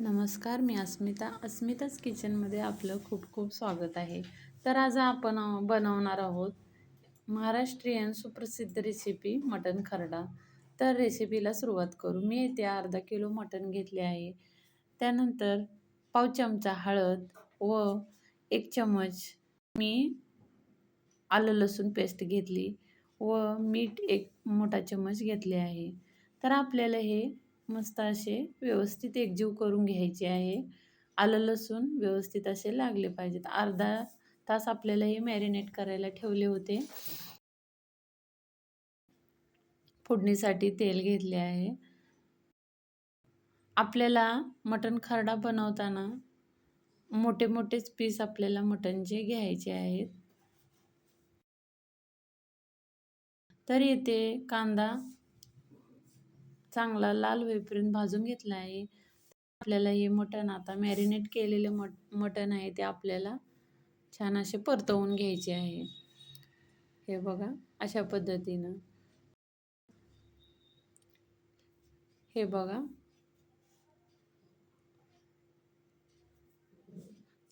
नमस्कार मी अस्मिता. अस्मिताच किचनमध्ये आपलं खूप खूप स्वागत आहे. तर आज आपण बनवणार आहोत महाराष्ट्रीयन सुप्रसिद्ध रेसिपी मटण खरडा. तर रेसिपीला सुरुवात करू. मी येथे अर्धा किलो मटण घेतले आहे. त्यानंतर पाव चमचा हळद व एक चमच मी आलं लसूण पेस्ट घेतली व मीठ एक मोठा चमच घेतले आहे. तर आपल्याला हे मस्त असे व्यवस्थित एकजीव करून घ्यायचे आहे. आलं लसूण व्यवस्थित असे लागले पाहिजेत. अर्धा तास आपल्याला हे मॅरिनेट करायला ठेवले होते. फोडणीसाठी तेल घेतले आहे. आपल्याला मटण खरडा बनवताना मोठे मोठेच पीस आपल्याला मटणचे घ्यायचे आहेत. तर येथे कांदा चांगला लाल होईपर्यंत भाजून घेतला आहे आपल्याला हे मटण आता मॅरिनेट केलेले मट मटण आहे ते आपल्याला छान असे परतवून घ्यायचे आहे. हे बघा अशा पद्धतीनं. हे बघा.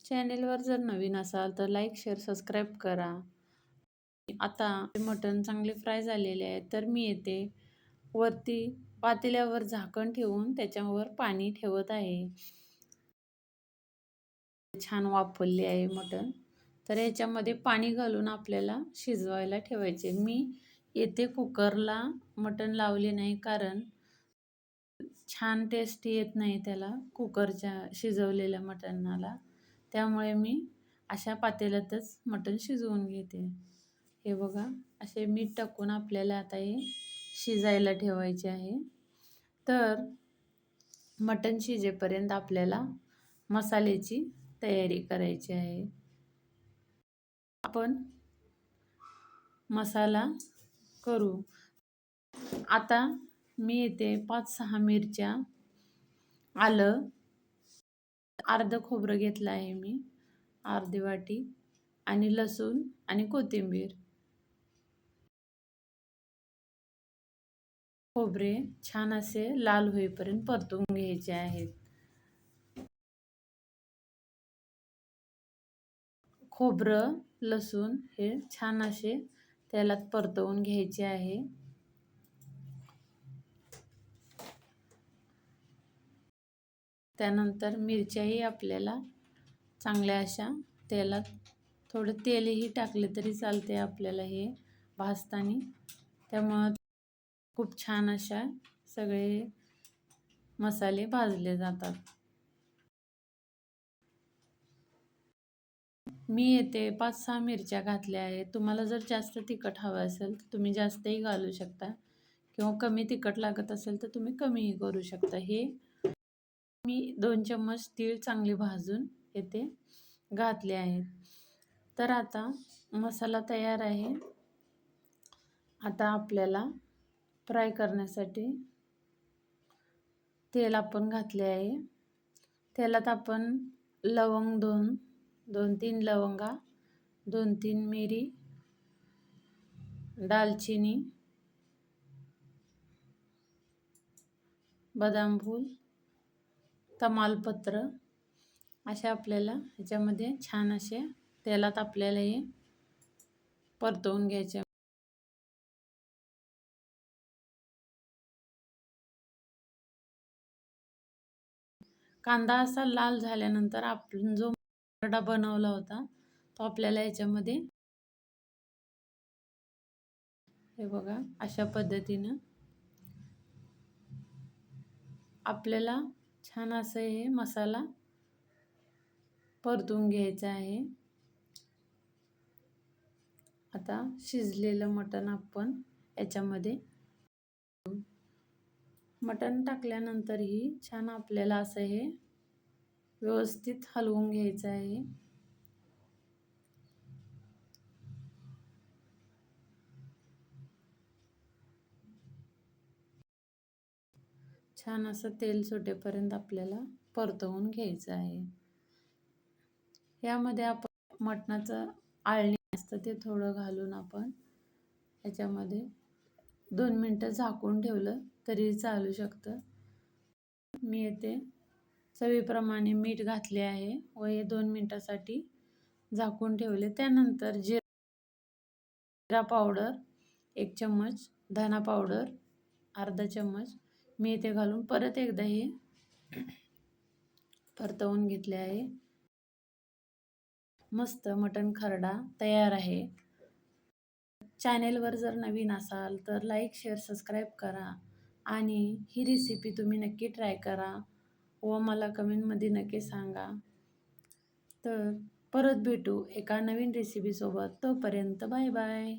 चॅनेलवर जर नवीन असाल तर लाईक शेअर सबस्क्राईब करा. आता मटण चांगले फ्राय झालेले आहे तर मी येते. वरती पातेल्यावर झाकण ठेवून त्याच्यावर पाणी ठेवत आहे. छान वापरले आहे मटण. तर याच्यामध्ये पाणी घालून आपल्याला शिजवायला ठेवायचे. मी येथे कुकरला मटण लावले नाही कारण छान टेस्ट येत नाही त्याला कुकरच्या शिजवलेल्या मटणाला. त्यामुळे मी अशा पातेल्यातच मटण शिजवून घेते. हे बघा असे मीठ टाकून आपल्याला आता हे शिजायला ठेवायचे आहे. तर मटण शिजेपर्यंत आपल्याला मसाल्याची तयारी करायची आहे. आपण मसाला करू. आता मी येते पाच सहा मिरच्या आलं. अर्धं खोबरं घेतलं आहे मी अर्धी वाटी आणि लसूण आणि कोथिंबीर. खोबरे छान असे लाल होईपर्यंत परतून घ्यायचे आहेत. खोबरं लसूण हे छान असे तेलात परतवून घ्यायचे आहे. त्यानंतर मिरच्याही आपल्याला चांगल्या अशा तेलात थोडं तेलही टाकले तरी चालते आपल्याला हे भाजताना. त्यामुळं खूप छान अशा सगळे मसाले भाजले जातात. मी येथे पाच सहा मिरच्या घातल्या आहेत. तुम्हाला जर जास्त तिखट हवं असेल तर तुम्ही जास्तही घालू शकता. किंवा कमी तिखट लागत असेल तर तुम्ही कमीही करू शकता. हे मी दोन चम्मच तीळ चांगले भाजून येथे घातले आहेत. तर आता मसाला तयार आहे. आता आपल्याला फ्राय करण्यासाठी तेल आपण घातले आहे. तेलात आपण लवंग दोन दोन तीन लवंगा दोन तीन मिरी दालचिनी बदाम फूल तमालपत्र असे आपल्याला ह्याच्यामध्ये छान असे तेलात आपल्याला हे परतवून घ्यायचे. कांदा असा लाल झाल्यानंतर आपण जो मरडा बनवला होता तो आपल्याला याच्यामध्ये हे बघा अशा पद्धतीनं आपल्याला छान असं हे मसाला परतून घ्यायचा आहे. आता शिजलेलं मटण आपण याच्यामध्ये मटण टाकल्यानंतरही छान आपल्याला असं हे व्यवस्थित हलवून घ्यायचं आहे. छान असं तेल सुटेपर्यंत आपल्याला परतवून घ्यायचं आहे. यामध्ये आपण मटणाचं आळणी असतं ते थोडं घालून आपण याच्यामध्ये दोन मिनटं झाकून ठेवलं तरी चालू शकतं. मी येते. चवीप्रमाणे मीठ घातले आहे व हे दोन मिनटासाठी झाकून ठेवले. त्यानंतर जिरा पावडर एक चम्मच धना पावडर अर्धा चम्मच मी इथे घालून परत एकदा हे परतवून घेतले आहे. मस्त मटण खरडा तयार आहे. चॅनेलवर जर नवीन असाल तर लाईक शेअर सबस्क्राईब करा आणि ही रेसिपी तुम्ही नक्की ट्राय करा व मला कमेंटमध्ये नक्की सांगा. तर परत भेटू एका नवीन रेसिपीसोबत तोपर्यंत बाय बाय